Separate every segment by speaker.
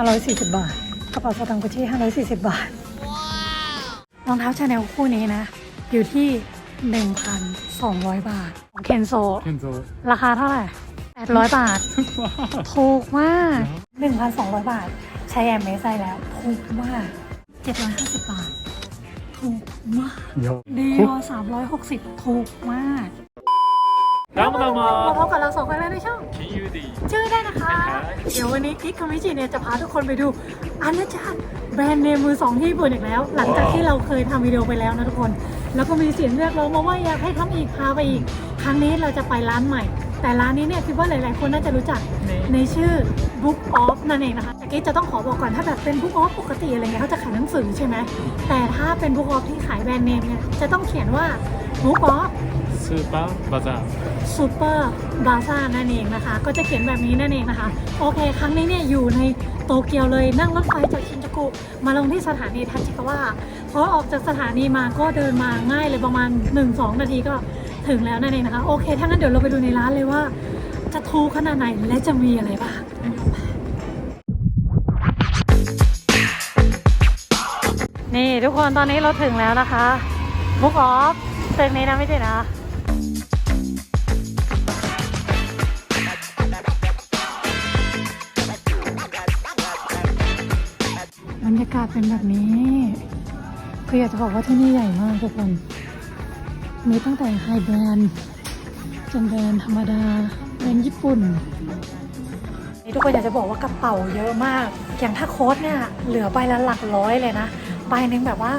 Speaker 1: 540 บาท กระเป๋าสตางค์กุชชี่540 บาท รองเท้าชาแนลคู่นี้นะ อยู่ที่ 1,200 บาทของเคนโซ
Speaker 2: เคนโซ
Speaker 1: ราคาเท่าไหร่ 800 บาท ถูกมาก 1,200 บาท ใช้แอมเมสได้แล้ว ถูกมาก 750 บาท ถูกมาก
Speaker 2: เยอะ
Speaker 1: ดีโอ360 ถูกมาก
Speaker 2: น้ำมา
Speaker 1: มา
Speaker 2: มา
Speaker 1: พบกับเราสองคนแล้วในช่อง
Speaker 2: คิยูดี
Speaker 1: ชื่อได้นะคะ เดี๋ยววันนี้กิ๊กคอมมิจิเนี่ยจะพาทุกคนไปดูอาณาจักรแบรนด์เนมมือสองที่ญี่ปุ่นอีกแล้ว หลังจากที่เราเคยทำวิดีโอไปแล้วนะทุกคน แล้วก็มีเสียงเรียกร้องมาว่าอยากให้ทำอีกพาไปอีก ครั้งนี้เราจะไปร้านใหม่ แต่ร้านนี้เนี่ยคิดว่าหลาย ๆ คนน่าจะรู้จักในชื่อ Book Off นั่นเองนะคะแต่กิ๊กจะต้องขอบอกก่อนถ้าแบบเป็น Book Off ปกติอะไรเงี้ยเขาจะขายหนังสือใช่ไหมแต่ถ้าเป็น Book Off ที่ขายแบรนด์เนมเนี่ยจะต้องเขียนว่า Book Off
Speaker 2: ซูเปอร์บา
Speaker 1: ซาซูเปอร์บาซ่านั่นเองนะคะ ก็จะเขียนแบบนี้นั่นเองนะคะ โอเค ครั้งนี้เนี่ยอยู่ในโตเกียวเลยนั่งรถไฟจากชินจูกุ มาลงที่สถานีทาชิกาวะพอออกจากสถานีมาก็เดินมาง่ายเลยประมาณ 1-2 นาทีก็ถึงแล้วนั่นเองนะคะ โอเค ถ้างั้นเดี๋ยวเราไปดูในร้านเลยว่า จะทูขนาดไหนและจะมีอะไรบ้างนี่ทุกคนตอนนี้เราถึงแล้วนะคะบุกออฟเซ็กนี้นะไม่ใช่นะ รรยากาศเป็นแบบนี้คืออยากจะบอกว่าที่นี่ใหญ่มากทุกคน มีตั้งแต่ไฮแบรนด์จนแบรนด์ธรรมดาแบรนด์ญี่ปุ่นทุกคนอยากจะบอกว่ากระเป๋าเยอะมาก อย่างถ้าโค้ดเนี่ยเหลือใบละหลักร้อยเลยนะใบหนึ่งแบบว่า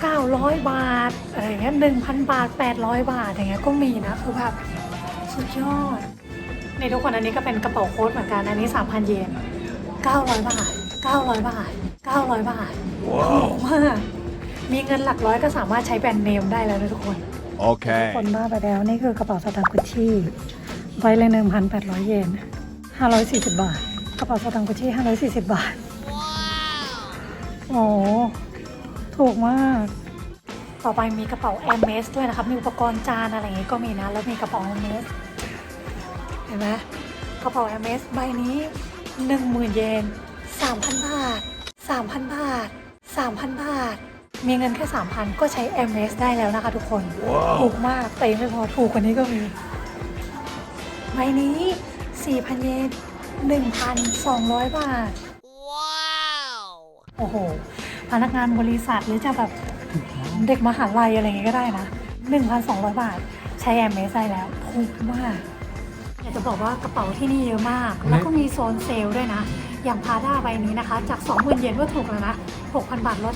Speaker 1: 900 บาทอะไรอย่างเงี้ย1,000บาท 800 บาทอย่างเงี้ยก็มีนะคือแบบสุดยอดในทุกคนอันนี้ก็เป็นกระเป๋าโค้ดเหมือนกันอันนี้ 3,000 เยน900 บาท 900 บาท 900 บาทถูกมากมีเงินหลักร้อยก็สามารถใช้แบรนด์เนมได้แล้วนะทุกคน
Speaker 3: Okay.
Speaker 1: คนบ้าไปแล้ว นี่คือกระเป๋าสตางค์กุชชี่ใบละหนึ่งพันแปดร้อยเยนห้าร้อยสี่สิบบาท กระเป๋าสตางค์กุชชี่ห้าร้อยสี่สิบบาท โอ้ถูกมาก ต่อไปมีกระเป๋า a อ m e s ด้วยนะครับ มีอุปกรณ์จานอะไรอย่างงี้ก็มีนะ แล้วมีกระเป๋า a อ m e s เห็นไหมกระเป๋า a อ m e s ใบนี้หนึ่งหมื่นเยนสามพันบาท สามพันบาทสามพันบาท มีเงินแค่สามพันก็ใช้ a อ m e s ได้แล้วนะคะทุกคนถูกมากแต่ยังไม่พอถูกกว่านี้ก็มีใบนี้ 4,000 เยน 1,200 บาทโอ้โห พนักงานบริษัทหรือจะแบบเด็กมหาลัยอะไรอย่างงี้ก็ได้นะ 1,200 บาท ใช้แอมเมสได้แล้วถูกมากอยากจะบอกว่ากระเป๋าที่นี่เยอะมาก แล้วก็มีโซนเซลล์ด้วยนะ อย่างพาด้าใบนี้นะคะ จาก 20,000 เยนก็ถูกแล้วนะ 6,000 บาทลด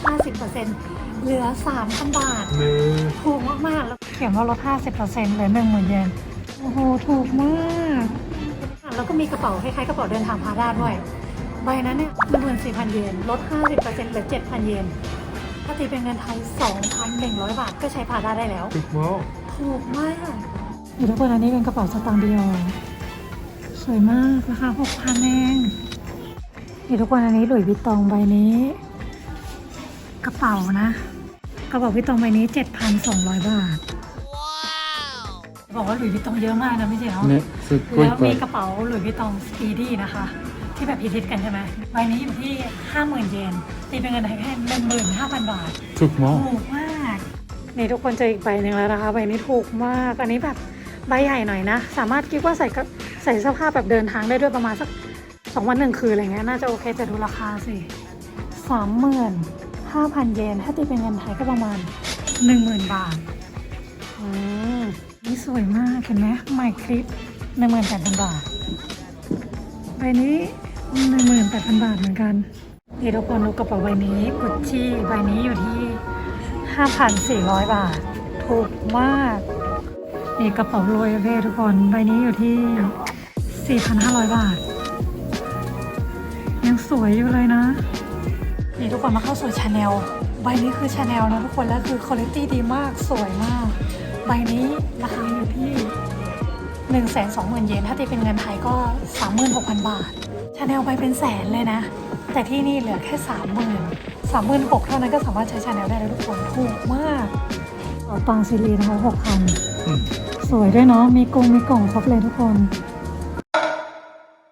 Speaker 1: 50%เหลือ 3,000 บาท
Speaker 2: มือ
Speaker 1: ถูกมากๆแล้วเขียนว่าลด 50%เหลือ10,000 เยน โอ้โห ถูกมาก แล้วก็มีกระเป๋าคล้ายๆกระเป๋าเดินทางพาด้าด้วย ใบนั้นเนี่ยหมื่นสี่พันเยน ลด 50%เหลือ 7,000 เยนถ้าตีเป็นเงินไทย 2,100 บาทก็ใช้พาด้าได้แล้ว
Speaker 2: ถูกมาก
Speaker 1: ถูกมาก หรือทุกคนอันนี้เป็นกระเป๋าสตางค์ดิออสวยมากราคาหกพันแองหรือทุกคนอันนี้หลุยส์วิตตองใบนี้ กระเป๋านะ กระเป๋าวิตตองใบนี้เจ็ดพันสองร้อยบาทบอกว่าหลุยส์วิตตองเยอะมากนะพี่เจ้า
Speaker 2: เนี่ย
Speaker 1: แล้วมีกระเป๋าหลุยส์วิตตองสปีดี้นะคะ ที่แบบพิทิตกันใช่ไหมใบนี้อยู่ที่ห้าหมื่นเยนตีเป็นเงินไทยแค่หนึ่งหมื่นห้าพันบาท
Speaker 2: ถูกมาก
Speaker 1: ถูกมากนี่ทุกคนเจออีกใบหนึ่งแล้วนะคะใบนี้ถูกมากอันนี้แบบ ใบใหญ่หน่อยนะ สามารถคิดว่าใส่กับใส่เสื้อผ้าแบบเดินทางได้ด้วยประมาณสักสองวันหนึ่งคืนอะไรเงี้ยน่าจะโอเคแต่ดูราคาสิสามหมื่นห้าพันเยน ถ้าตีเป็นเงินไทยก็ประมาณหนึ่งหมื่นบาทอืมนี่สวยมากเห็นไหมใหม่คลิปหนึ่งหมื่นแปดพันบาทใบนี้หนึ่งหมื่นแปดพันบาทเหมือนกันนี่ทุกคนดูกระเป๋าใบนี้กุชชี่ใบนี้อยู่ที่5,400บาท ถูกมาก นี่กระเป๋าโรยเว่ทุกคน ใบนี้อยู่ที่ 4,500 บาท ยังสวยอยู่เลยนะ นี่ทุกคนมาเข้าสู่ชาแนลใบนี้คือชาแนลนะทุกคน แล้วคือคุณภาพดีมากสวยมาก ใบนี้ราคาอยู่ที่1 2 0 0 0 0เยนถ้าตีเป็นเงินไทยก็ 36,000 บาทชาแนลไปเป็นแสนเลยนะ แต่ที่นี่เหลือแค่ 30,000 36,000เท่านั้นก็สามารถใช้ชาแนลได้แล้วทุกคนถูกมากเอาตังซีรีนะคะ6,000 สวยด้วยเนาะ มีกรงมีกล่องครบเลยทุกคน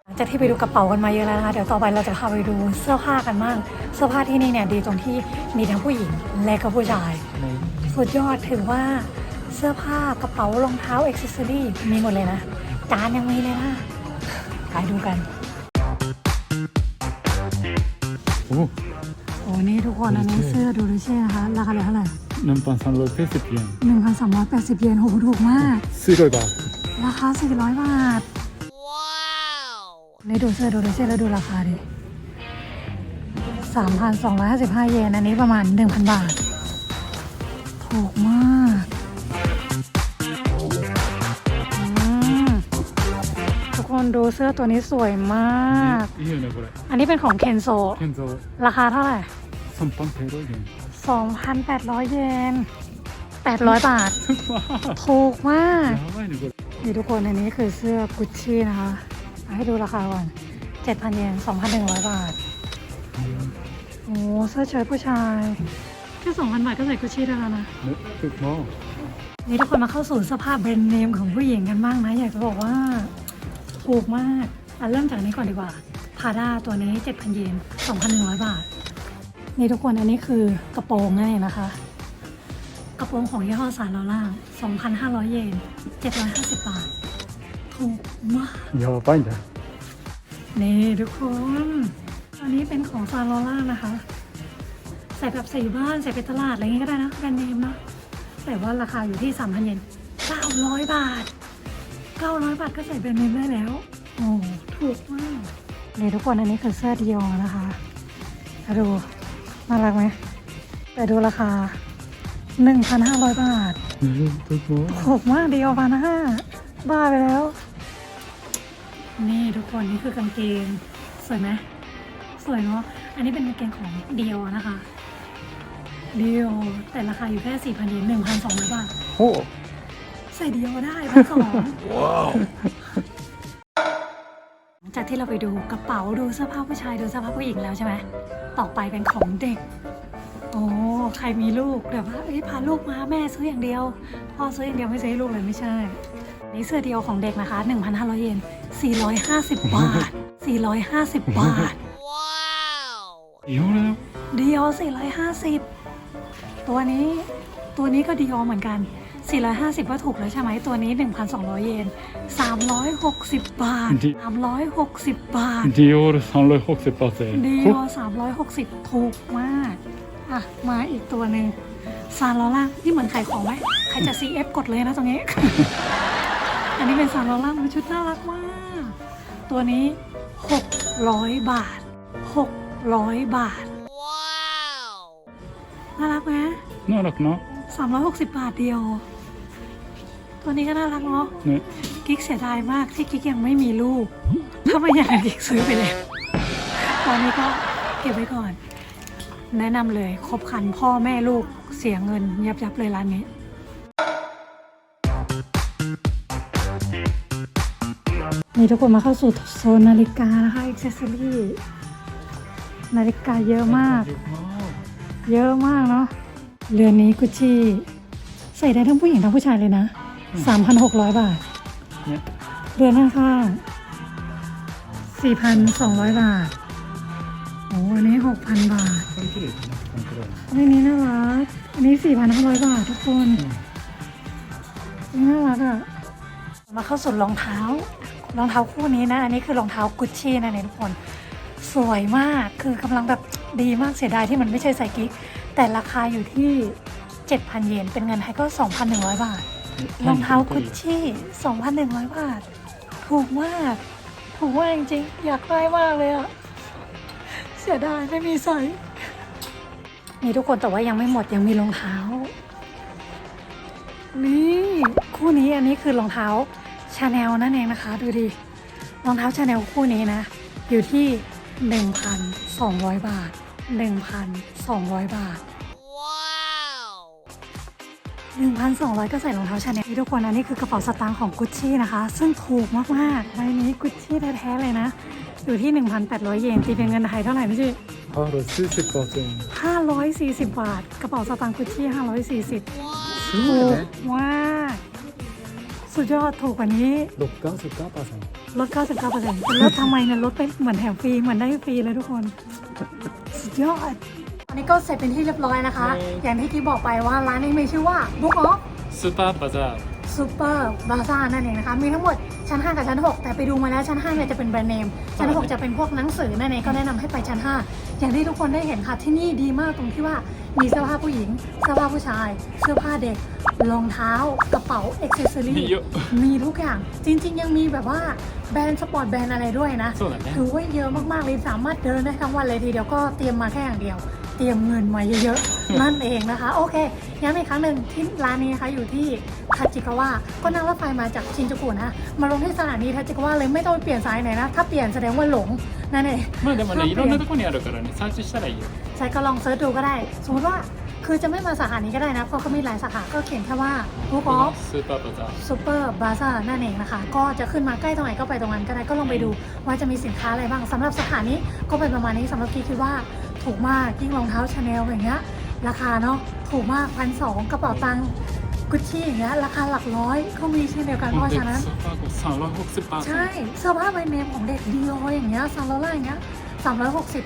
Speaker 1: หลังจากจากที่ไปดูกระเป๋ากันมาเยอะแล้วนะคะ เดี๋ยวต่อไปเราจะพาไปดูเสื้อผ้ากันบ้าง เสื้อผ้าที่นี่เนี่ยดีตรงที่มีทั้งผู้หญิงและก็ผู้ชาย
Speaker 2: 네.
Speaker 1: สุดยอดถือว่าเสื้อผ้ากระเป๋ารองเท้าอ็อกเซอรี่มีหมดเลยนะ จานยังมีเลยนะ ไปดูกัน
Speaker 2: 오,
Speaker 1: โอ้นี่ทุกคนอันนี้เสื้อดูดิเช่นะคะราคาเหลือเท่าไหร่ หนึ่งพันสาม1,380เยนดสิบเยนโหถูกมาก
Speaker 2: 400บาท
Speaker 1: ราคา 400 บาท ว้าวในดูเสื้อดูเสื้อแล้วดูราคาดิสามพันสองร้อยห้าสิบห้าเยน อันนี้ประมาณหนึ่งพันบาท ถูกมากทุกคนดูเสื้อตัวนี้สวยมาก อันนี้เป็นของเคนโซราคาเท่าไหร่
Speaker 2: สอ2,100 เย
Speaker 1: นร้อยเยนแปดร้อยบาท ถูกมาก นี่ทุกคนอันนี้คือเสื้อกุชชี่นะคะ ให้ดูราคาก่อนเจ็ดพันเยนสองพันหนึ่งร้อยบาท โอ้เสื้อเชิ้ตผู้ชาย แค่สองพันบาทก็ใส่กุชชี่ได้แล้วนะ
Speaker 2: ถูกมาก
Speaker 1: นี่ทุกคนมาเข้าสู่สภาพแบรนด์เนมของผู้หญิงกันบ้างนะ อยากจะบอกว่าถูกมากอะเริ่มจากนี้ก่อนดีกว่าพาด้าตัวนี้ 7,000 เยน 2,100 บาท นี่ทุกคนอันนี้คือกระโปรงนั่นะคะ กระโปรงของยี่ห้อซาร์ลาล่า2,500 เยน 750 บาทถูกมาก
Speaker 2: ยอไปจ้ะ
Speaker 1: นี่ทุกคนอันนี้เป็นของซาลอล่านะคะ ใส่แบบใส่บ้านใส่ไปตลาดอะไรเงี้ก็ได้นะแบรนด์เนมนะแต่ว่าราคาอยู่ที่3 0 0 0เยน900 บาท 900 บาทก็ใส่แบรนด์เนมได้แล้ว โอ้ถูกมากนี่ทุกคนอันนี้คือเสื้อดิโอนะคะดู น่ารักไหมแต่ดูราคา 1,500 บาท
Speaker 2: ถูก
Speaker 1: ถูกมากเดียวพันห้าบ้าไปแล้ว นี่ทุกคนนี่คือกางเกง สวยไหมสวยเนาะอันนี้เป็นกางเกงของเดียวนะคะเดียวแต่ราคาอยู่แค่สี่พันเยนหนึ่งพันสองร้อยบาท
Speaker 2: โอ้
Speaker 1: ใส่เดียวได้พันสองากที่เราไปดูกระเป๋าดูเสื้อผ้าผู้ชายดูเสื้อผ้าผู้หญิงแล้วใช่ไหมต่อไปเป็นของเด็ก โอ้ใครมีลูกแบบว่าเอ้ยพาลูกมาแม่ซื้ออย่างเดียวพ่อซื้ออย่างเดียวไม่ซื้อให้ลูกเลยไม่ใช่ นี่เสื้อเดียวของเด็กนะคะ 1,500 เยน 450 บาท 450 บาท
Speaker 2: ว้าวเดี
Speaker 1: ย
Speaker 2: วนะครั
Speaker 1: เดียว 450 ตัวนี้ ตัวนี้ก็ดีออเหมือนกัน 450ว่าถูกแล้วใช่ไหมตัวนี้ 1,200 เยน 360 บาท 360 บาท
Speaker 2: ดีโอ360บาท
Speaker 1: ดีโอ360 ถูกมาก อะ มาอีกตัวหนึ่งซาลอล่านี่เหมือนขายของไหมใครจะ CF กดเลยนะตรงนี้ อันนี้เป็นซาลอล่ามันชุดน่ารักมาก ตัวนี้ 600 บาท 600 บาท ว้าว น่ารักไหม
Speaker 2: น่ารั
Speaker 1: ก
Speaker 2: เนาะ
Speaker 1: สามร้อยหกสิบบาทเดียว ตัวนี้ก็น่ารักเนาะกิ๊กเสียดายมากที่กิ๊กยังไม่มีลูก ถ้าไม่อยากกิ๊กซื้อไปเลยตอนนี้ก็เก็บไว้ก่อน แนะนำเลยครบคันพ่อแม่ลูกเสียเงิน ยับยับเลยร้านนี้นี่ทุกคนมาเข้าสู่โซนนาฬิกานะคะอิเซสซอรี่นาฬิกาเยอะมาก เยอะมากเนาะ เรือนนี้กุชชี่ใส่ได้ทั้งผู้หญิงทั้งผู้ชายเลยนะสามพันหกร้อยบาท
Speaker 2: เนี่ย
Speaker 1: เรือนข้างๆสี่พันสองร้อยบาท โอ้อันนี้หกพันบาท
Speaker 2: อันนี้น่ารัก
Speaker 1: อันนี้สี่พันห้าร้อยบาททุกคนนนี้น่ารักอะมาเข้าสู่รองเท้า รองเท้าคู่นี้นะ อันนี้คือรองเท้ากุชชี่นะเนี่ยทุกคน สวยมาก คือกำลังแบบดีมากเสียดายที่มันไม่ใช่ไซส์กิ๊ก แต่ราคาอยู่ที่ 7,000 เยน เป็นเงินไทยก็ 2,100 บาท รองเท้ากุชชี่ 2,100 บาท ถูกมาก ถูกมากจริงๆ อยากได้มากเลยอะเสียดายไม่มีใส่นี่ทุกคนแต่ว่ายังไม่หมดยังมีรองเท้า นี่คู่นี้อันนี้คือรองเท้าชาแนลนั่นเองนะคะ ดูดิรองเท้าชาแนลคู่นี้นะ อยู่ที่ 1,200 บาท 1,200 บาท1,200 ก็ใส่รองเท้าชาแนลทุกคนอันนี้คือกระเป๋าสตางค์ของกุชชี่นะคะ ซึ่งถูกมากๆใบนี้กุชชี่แท้ๆเลยนะ อยู่ที่ 1,800 เยนตีเป็นเงินไทยเท่าไหร่พี่จี
Speaker 2: 540บาทเอง
Speaker 1: 540 บาท กระเป๋าสตางค์กุชชี่540ถูกมากสุดยอดถูกกว่านี้ลด99%ลด99%ลดทำไมเนี่ยลดไปเหมือนแถมฟรีเหมือนได้ฟรีเลยทุกคน ยอดตอนนี้ก็เสร็จเป็นที่เรียบร้อยนะคะ อย่างที่กี้บอกไปว่าร้านนี้มีชื่อว่า Book of
Speaker 2: สตาร์บัซาร์
Speaker 1: ซูเปอร์บาซ่านั่นเองนะคะ มีทั้งหมดชั้น 5 กับชั้น 6 แต่ไปดูมาแล้วชั้น 5 เนี่ยจะเป็นแบรนด์เนม ชั้น 6 จะเป็นพวกหนังสือนั่นเองก็แนะนำให้ไปชั้น 5 อย่างที่ทุกคนได้เห็นค่ะ ที่นี่ดีมากตรงที่ว่ามีเสื้อผ้าผู้หญิง เสื้อผ้าผู้ชาย เสื้อผ้าเด็ก รองเท้า กระเป๋าอ็อกเซสซอรี่
Speaker 2: มีเยอะ
Speaker 1: มีทุกอย่าง จริง ๆ ยังมีแบบว่าแบรนด์สปอร์ตแบรนด์อะไรด้วยนะ
Speaker 2: そうだね
Speaker 1: ถือว่าเยอะมากๆเลยสามารถเดินได้ทั้งวันเลยทีเดียวก็เตรียมมาแค่อย่างเดียว เตรียมเงินมาเยอะๆ นั่นเองนะคะ โอเคย้ำอีกครั้งหนึ่งที่ร้านนี้นะคะอยู่ที่ทาจิกาวะก็นั่งรถไฟมาจากชินจูกุนะมาลงที่สถานีทาจิกาวะเลยไม่ต้องไปเปลี่ยนสายไหนนะ ถ้าเปลี่ยนแสดงว่าหลงนั่นเอง
Speaker 2: まあでもね
Speaker 1: そう
Speaker 2: いろんなとこにあるからねサーチしたらいいよ
Speaker 1: ใช่ก็ลองเซิร์ชดูก็ได้ สมมติว่าคือจะไม่มาสาขานี้ก็ได้นะ เพราะเขามีหลายสาขาก็เขียนแค่ว่า Book
Speaker 2: こ
Speaker 1: of
Speaker 2: のスーパーバザー
Speaker 1: ซูเปอร์บาซ่านั่นเองนะคะ ก็จะขึ้นมาใกล้ตรงไหนก็ไปตรงนั้นก็ได้ก็ลองไปดูว่าจะมีสินค้าอะไรบ้างสำหรับสาขานี้ก็เป็นประมาณนี้สำหรับพี่คิดว่า ถูกมากยิ่งรองเท้าชาแนลอย่างเงี้ยราคาเนาะถูกมากพันสองกระเป๋าตังค์กุชชี่อย่างเงี้ยราคาหลักร้อยก็มีเช่นเดียวกันเพราะฉะนั้น
Speaker 2: สามร้อยหกสิบบาท
Speaker 1: ใช่เสื้อผ้าแบรนเนมของเด็กดีโออย่างเงี้ยซาร่าอย่างเงี้ยสามร้อยหกสิบ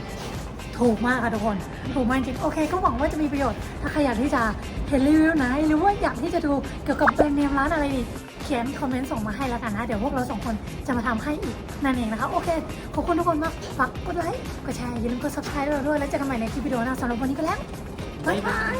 Speaker 1: ถูกมากค่ะทุกคน ถูกมากจริง โอเค ก็หวังว่าจะมีประโยชน์ ถ้าใครอยากที่จะเห็นรีวิวไหน หรือว่าอยากที่จะดูเกี่ยวกับแบรนด์เนมร้านอะไรดี เขียนคอมเมนต์ส่งมาให้แล้วกันนะ เดี๋ยวพวกเราสองคนจะมาทำให้อีกนั่นเองนะคะ โอเค ขอบคุณทุกคนมากฝากกดไลค์กดแชร์อย่าลืมกด subscribe เราด้วยแล้วเจอกันใหม่ในคลิปวิดีโอหน้าสำหรับวันนี้ก็แล้วบ๊ายบาย